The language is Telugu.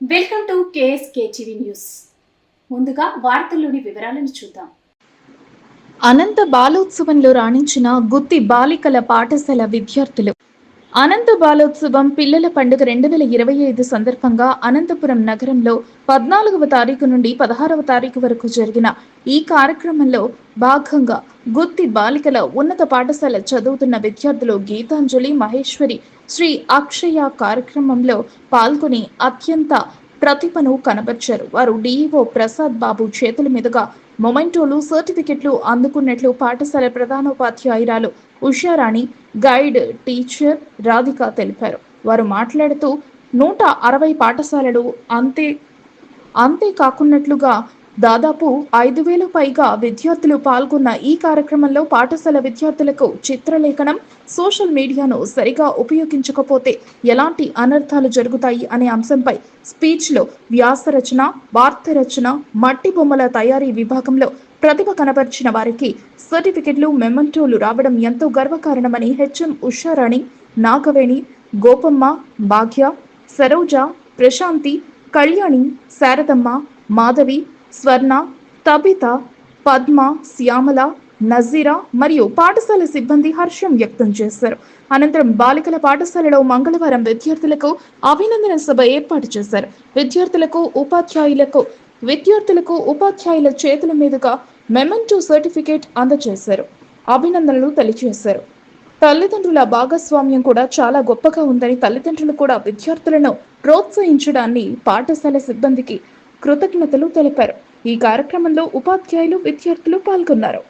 Welcome to KSK TV news. ముందుగా వార్తల్లోని వివరాలను చూద్దాం. అనంత బాలోత్సవంలో రాణించిన గుత్తి బాలికల పాఠశాల విద్యార్థులు అనంత బాలోత్సవం పిల్లల పండుగ రెండు వేల ఇరవై ఐదు సందర్భంగా అనంతపురం నగరంలో పద్నాలుగవ తారీఖు నుండి పదహారవ తారీఖు వరకు జరిగిన ఈ కార్యక్రమంలో భాగంగా గుత్తి బాలికల ఉన్నత పాఠశాల చదువుతున్న విద్యార్థులు గీతాంజలి మహేశ్వరి శ్రీ అక్షయ కార్యక్రమంలో పాల్గొని అత్యంత ప్రతిభను కనబర్చారు. వారు డిఈఓ ప్రసాద్ బాబు చేతుల మీదుగా మొమెంటోలు సర్టిఫికెట్లు అందుకున్నట్లు పాఠశాల ప్రధానోపాధ్యాయురాలు ఉషారాణి గైడ్ టీచర్ రాధిక తెలిపారు. వారు మాట్లాడుతూ నూట అరవై పాఠశాలలు అంతే అంతేకాకున్నట్లుగా దాదాపు ఐదు వేల పైగా విద్యార్థులు పాల్గొన్న ఈ కార్యక్రమంలో పాఠశాల విద్యార్థులకు చిత్రలేఖనం సోషల్ మీడియాను సరిగా ఉపయోగించకపోతే ఎలాంటి అనర్థాలు జరుగుతాయి అనే అంశంపై స్పీచ్లో వ్యాస రచన వార్త రచన మట్టి బొమ్మల తయారీ విభాగంలో ప్రతిభ కనబర్చిన వారికి సర్టిఫికెట్లు మెమంటోలు రావడం ఎంతో గర్వకారణమని హెచ్ఎం ఉషారాణి నాగవేణి గోపమ్మ భాగ్య సరోజ ప్రశాంతి కళ్యాణి శారదమ్మ మాధవి స్వర్ణ తబిత పద్మ శ్యామల నజీరా మరియు పాఠశాల సిబ్బంది హర్షం వ్యక్తం చేశారు. అనంతరం బాలికల పాఠశాలలో మంగళవారం విద్యార్థులకు అభినందన సభ ఏర్పాటు చేశారు. విద్యార్థులకు ఉపాధ్యాయులకు విద్యార్థులకు ఉపాధ్యాయుల చేతుల మీదుగా మెమెంటో సర్టిఫికేట్ అందజేశారు. అభినందనలు తెలియజేశారు. తల్లిదండ్రుల భాగస్వామ్యం కూడా చాలా గొప్పగా ఉందని తల్లిదండ్రులు కూడా విద్యార్థులను ప్రోత్సహించడాన్ని పాఠశాల సిబ్బందికి కృతజ్ఞతలు తెలిపారు. ఈ కార్యక్రమంలో ఉపాధ్యాయులు విద్యార్థులు పాల్గొన్నారు.